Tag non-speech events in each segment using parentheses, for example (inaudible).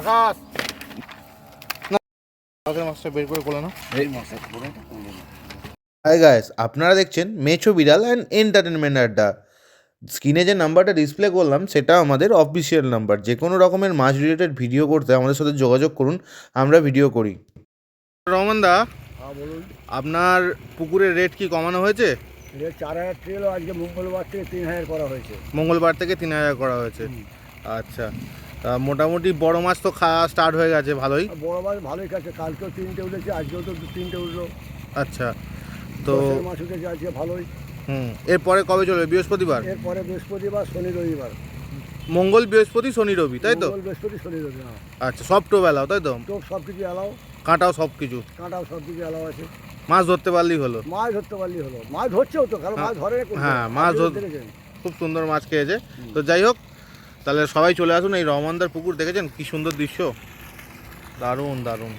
আকাশ। মাছটা বের করে কোলে না এই মাসে পুরো হাই গাইস আপনারা দেখছেন মেছো বিড়াল অ্যান্ড এন্টারটেনমেন্ট আড্ডা। স্ক্রিনে যে নাম্বারটা ডিসপ্লে করলাম সেটা আমাদের অফিসিয়াল নাম্বার। যে কোনো রকমের মাছ রিলেটেড ভিডিও করতে আমাদের সাথে যোগাযোগ করুন আমরা ভিডিও করি। রহমান দা হ্যাঁ বলুন। আপনার পুকুরের রেট কি কমানো হয়েছে? রেট চার হাজার ছিল আজকে মঙ্গলবার থেকে তিন হাজার করা হয়েছে। মঙ্গলবার থেকে তিন হাজার করা হয়েছে। আচ্ছা। তা মোটামুটি বড় মাছ তো খাওয়া স্টার্ট হয়ে গেছে ভালোই। বড় মাছ ভালোই কাছে কালকেও তিনটে উঠেছে আজকেও তো তিনটে উঠল। আচ্ছা তো মাছ উঠেছে আজকে ভালোই। হুম এরপরে কবে চলবে? বৃহস্পতিবার? এরপরে বৃহস্পতিবার শনি রবিবার। মঙ্গল বৃহস্পতি শনি রবি তাই তো? বৃহস্পতি শনি রবি হ্যাঁ। আচ্ছা সব টোবেলাও তাই তো? টোপ সব কিছু এলাও কাঁটাও সব কিছু। কাঁটাও সব কিছু এলাও আছে। মাছ ধরতে পারলেই হলো। মাছ ধরতে পারলেই হলো। মাছ ধরছেও তো কারণ মাছ ধরে হ্যাঁ, মাছ ধরতে খুব সুন্দর মাছ খেয়েছে। তো যাই হোক তাহলে সবাই চলে আসুন এই রহমানদার পুকুর দেখেছেন? কি সুন্দর দৃশ্য। দারুণ দারুণ।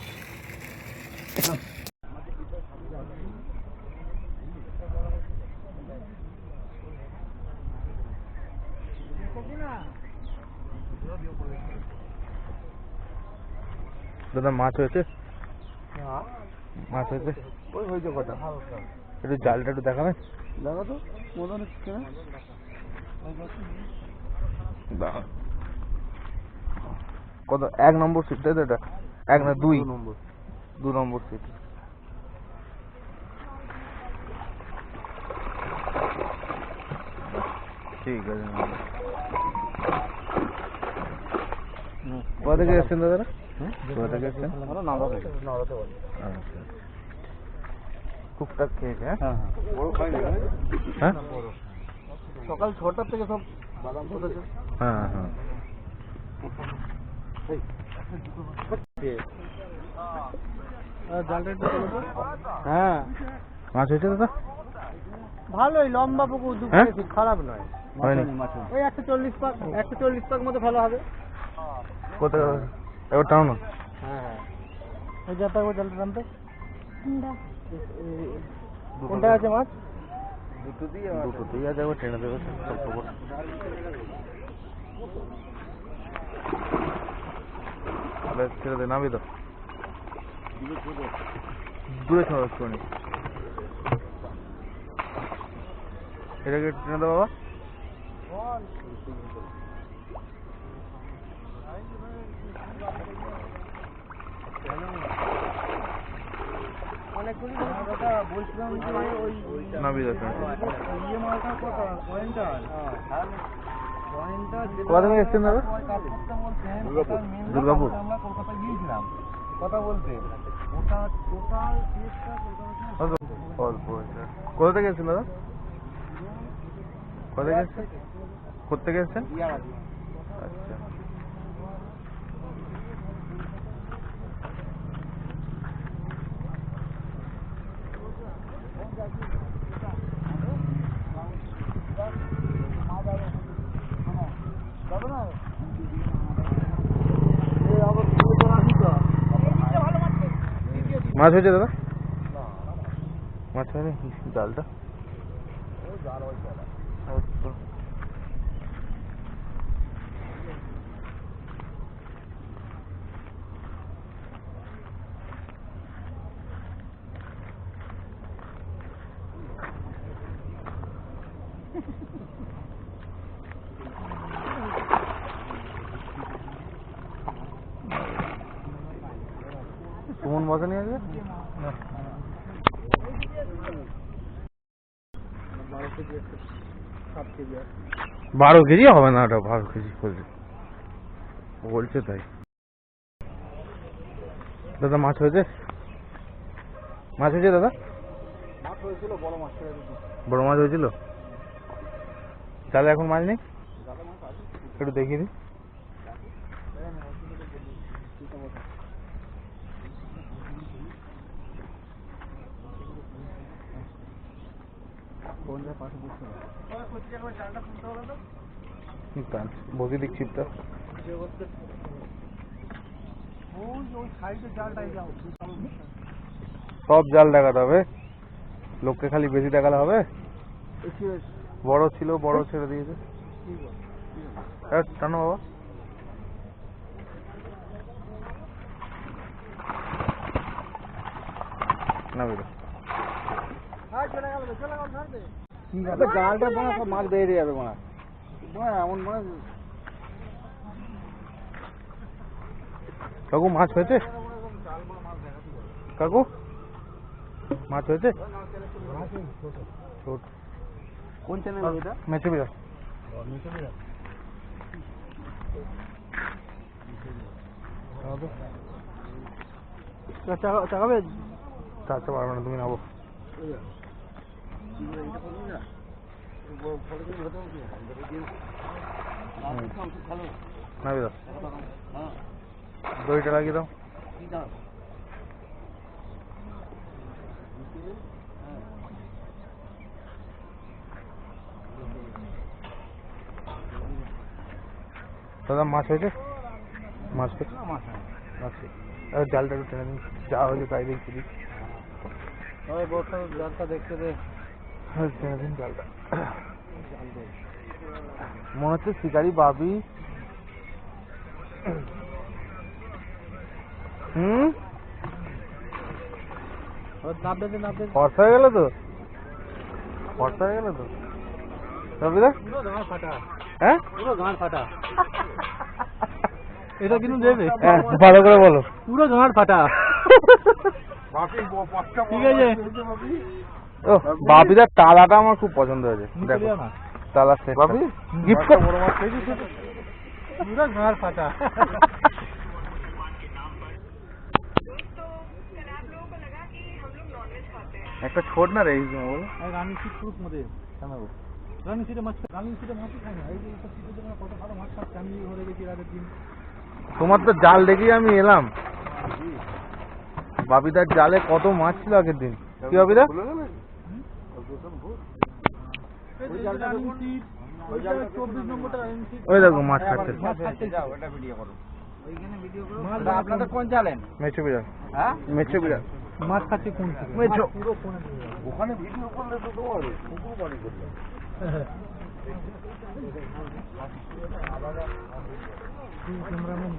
দাদা মাছ হয়েছে? মাছ হয়েছে? ওই হয়েছে কটা? একটু জালটা একটু দেখাবেন। দেখো তো। মনে হচ্ছে কত? এক নম্বর সিট তাই তো এটা? এক না দুই? নম্বর। দু নম্বর সিট ঠিক আছে কোথা থেকে এসছেন দাদারা কোথা থেকে এসছেন? আচ্ছা। টুকটাক খেয়েছে হ্যাঁ? হ্যাঁ। সকাল ছটার থেকে সব হ্যাঁ হ্যাঁ। হ্যাঁ মাছ হয়েছে দাদা? ভালোই লম্বা পুকুর দু? খারাপ নয়। ওই একশো চল্লিশ পাক একশো চল্লিশ পাক মতো ফেলা হবে। কোথায়? এবার টানো না হ্যাঁ হ্যাঁ। ওই যাতে ওই জালটা টানতে। কোনটা আছে মাছ? দুটো দিয়ে দুটো দিয়ে একবার টেনে দেবে ছোট্ট করে। আরে ছেড়ে দে নামি তো দূরে ছাড়ো একটুখানি। এটাকে টেনে দে বাবা। অনেকগুলি কথা বলছিলাম যে ওই কোথা থেকে এসছেন দাদা? কোথা থেকে এসছেন? কোথা থেকে এসছেন? মাছ হয়েছে দাদা? মাছ হয়নি? জালটা? আচ্ছা। সুমন নিয়ে আসবে? বারো কেজি হবে না ওটা, বারো কেজি বলছে তাই। দাদা, মাছ হয়েছে? মাছ হয়েছে দাদা? বড় মাছ হয়েছিল। তাহলে এখন মাছ নেই? একটু দেখিয়ে দিই। বোনরা পাশে বসছিল বসে দেখছি তো সব জাল দেখাতে হবে। লোককে খালি বেশি দেখালে হবে? বড় ছিল বড় ছেড়ে দিয়েছে। টানো বাবা। না বেরো। জালটা সব মাছ বেরিয়ে যাবে এমন কাকু মাছ হয়েছে? কাকু মাছ হয়েছে? ছোট। কোন চ্যানেল এটা? মেচে বিড়াল। চাকাবে চাচ্ছে পারবে না তুমি নাবো দইটা লাগিয়ে দাও দাদা মাছ হয়েছে মাছ হয়েছে আচ্ছা আর জালটা একটু টেনে দিন যা হয়েছে তাই দেখছি দিই ওই বর্ষা জালটা দেখতে দে মনে হচ্ছে শিকারি বাবি। হুম? ফর্সা হয়ে গেল তো? ফর্সা হয়ে গেল তো? রবিদা হ্যাঁ? পুরো গাঁড় ফাটা এটা কিন্তু দেবে। হ্যাঁ, ভালো করে বলো। পুরো ফাটা। (laughs) ঠিক আছে। ও বাপিদার তালাটা আমার খুব পছন্দ হয়েছে দেখো। তালা সেট বাপি? গিফট কর। পুরো গাঁড় ফাটা। একটা ছোট না রে এই বলো রানি মধ্যে জানাব রানি সিটে মাছ রানি সিটে মাছই খাই না। এই যে জন্য কত ভালো মাছ খাচ্ছে আমি গেছি রাতের দিন। তোমার তো জাল দেখেই আমি এলাম। বাপিদার জালে কত মাছ ছিল আগের দিন। কি বাপিদা? ওই দেখো মাছ খাচ্ছে মাছ খাচ্ছে ওটা ভিডিও করো। মাছ আপনাদের কোন চালেন মেছো বিড়াল হ্যাঁ মেছো বিড়াল মাছ খাচ্ছে কোন মেছো। ওখানে ভিডিও করলে তো তোমার পুকুর বাড়ি করলে। ক্যামেরাম্যান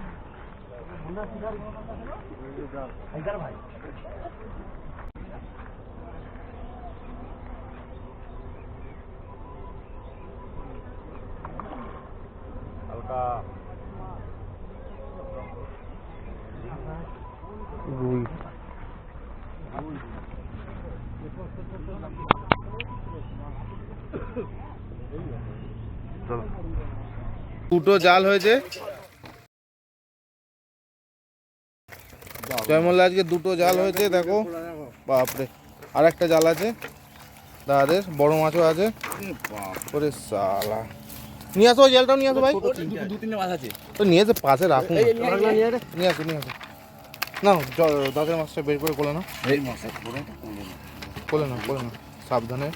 দুটো জাল হয়েছে। জয়মল্লা আজকে দুটো জাল হয়েছে, দেখো। বাপরে আর একটা জাল আছে। দাদাদের, বড় মাছও আছে। সালা। নিয়ে আসো ওই জালটাও নিয়ে আসো ভাই। দু তিনটে মাছ আছে। তো নিয়ে এসে পাশে এই নিয়ে আসো। নিয়ে আসো না দাঁতের মাছটা বের করে কোলে না এই মাছ পুরো কোলে না কোলে না। সাবধানে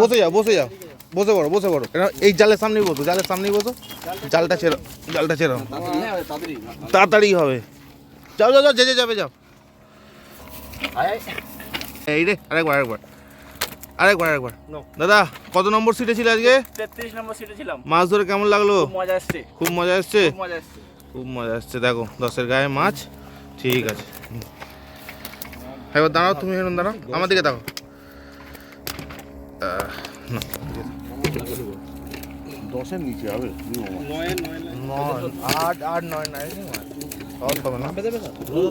বসে যাও বসে যাও। বসে পড়ো বসে পড়ো। কেন এই জালের সামনেই বসো জালের সামনেই বসো। জালটা ছেড়ো জালটা ছেড়ো। তাড়াতাড়ি হবে। যাও যাও যাও যেতে যাবে যাও। এই রে আরেকবার আরেকবার। আরেকবার আরেকবার। দাদা কত নম্বর সিটে ছিল আজকে? তেত্রিশ নম্বর সিটে ছিলাম। মাছ ধরে কেমন লাগল? খুব মজা আসছে খুব মজা এসছে? খুব মজা আসছে খুব মজা আসছে দেখো দশের গায়ে মাছ। ঠিক আছে। এবার দাঁড়াও তুমি এখন দাঁড়াও। আমার দিকে দেখো না দশের নিচে হবে। নয় আট আট নয় নয়। সব হবে না